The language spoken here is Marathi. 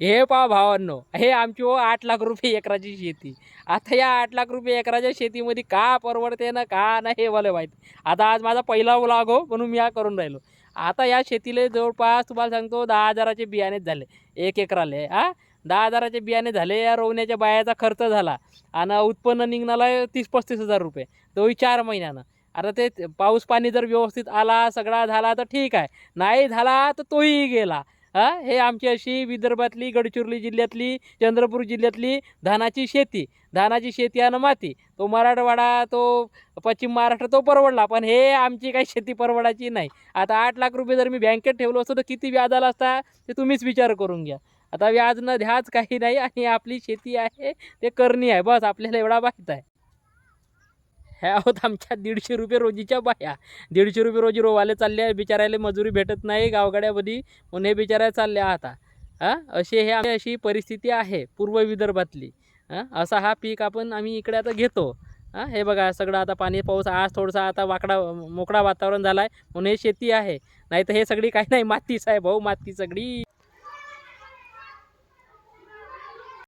हे पा भावांनो हे आमची हो आठ लाख रुपये एकराची शेती. आता या आठ लाख रुपये एकराच्या शेतीमध्ये का परवडते ना का नाही हे मला माहिती. आता आज माझा पहिला व्लॉग हो म्हणून मी हा करून राहिलो. आता या शेतीला जवळपास तुम्हाला सांगतो दहा हजाराचे बियाणेच झाले एक एकराले हा? दहा हजाराचे बियाणे झाले या रोवण्याच्या बायाचा खर्च झाला. आणि उत्पन्न निघणाला तीस पस्तीस हजार रुपये तोही चार महिन्यानं. आता ते ते पाऊस पाणी जर व्यवस्थित आला सगळा झाला तर ठीक आहे. नाही झाला तर तोही गेला. हा? हे आमची अशी विदर्भातली गडचिरोली जिल्ह्यातली चंद्रपूर जिल्ह्यातली धानाची शेती. धानाची शेती आणि माती. तो मराठवाडा तो पश्चिम महाराष्ट्र तो परवडला. पण हे आमची काही शेती परवडायची नाही. आता आठ लाख रुपये जर मी बँकेत ठेवलो असतो तर किती व्याज आला असता? ते तुम्हीच विचार करून घ्या. आता व्याज न ध्याच काही नाही आणि आपली शेती आहे ते करणी आहे. बस आपल्याला एवढा माहीत आहे. ह्या आहोत आमच्या दीडशे रुपये रोजीच्या बाया. दीडशे रुपये रोजी रोवाले चालले आहे बिचारायला मजुरी भेटत नाही गावगाड्यामध्ये म्हणून हे बिचारायला चालले आता. हां? असे हे आमची अशी परिस्थिती आहे पूर्व विदर्भातली. हां? असा हा पीक आपण आम्ही इकडे आता घेतो. हां? हे बघा सगळं आता पाणी पाऊस आज थोडसा आता वाकडा मोकळा वातावरण झाला आहे म्हणून हे शेती आहे. नाही तर हे सगळी काही नाही मातीच आहे भाऊ माती सगळी.